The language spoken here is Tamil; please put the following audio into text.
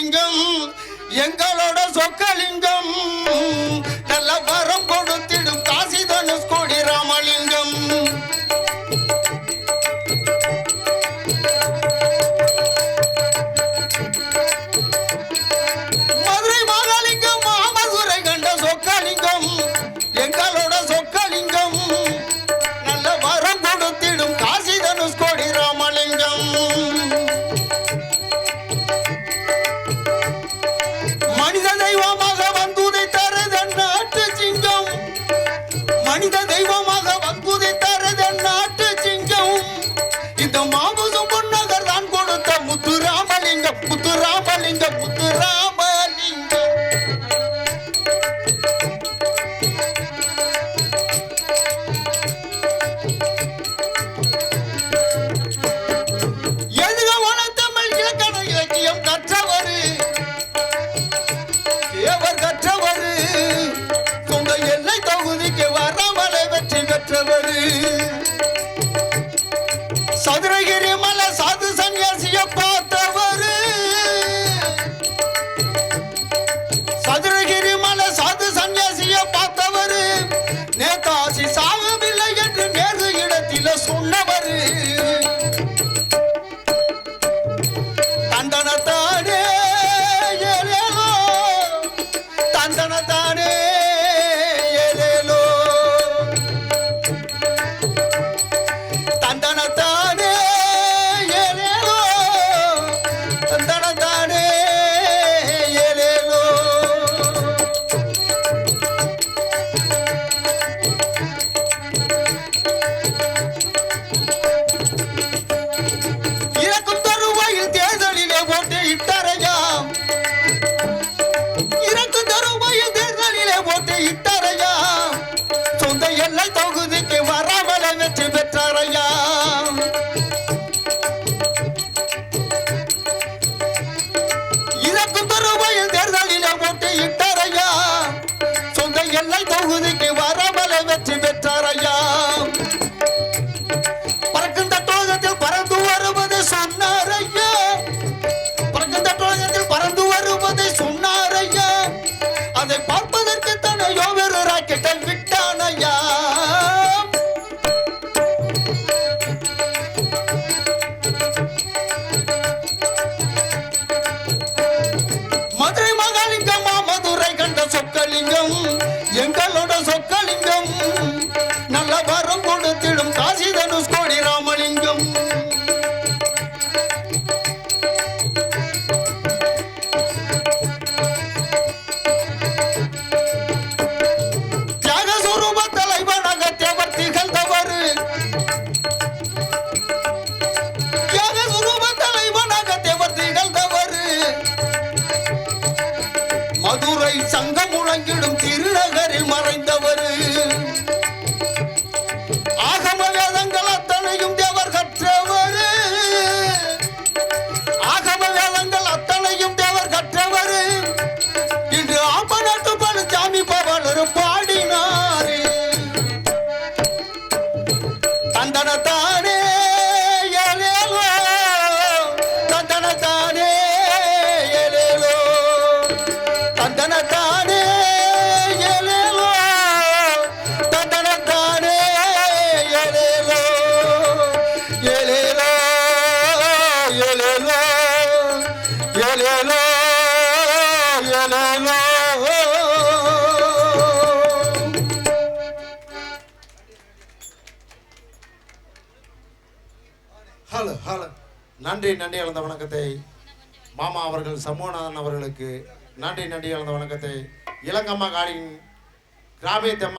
சொக்கலிங்கம் எங்களோட சொக்கலிங்கம். மாபுசும் பொன்னகர் தான் கொடுத்த முத்துராமலிங்கம் முத்து she sorry. மதுரை சங்கம் முழங்கிடும் நன்றி நன்றி அளந்த வணக்கத்தை. மாமா அவர்கள் சமூகநாதன் அவர்களுக்கு நன்றி நன்றி அளந்த வணக்கத்தை. இளங்கம்மா காலின் கிராமியத்தம்மா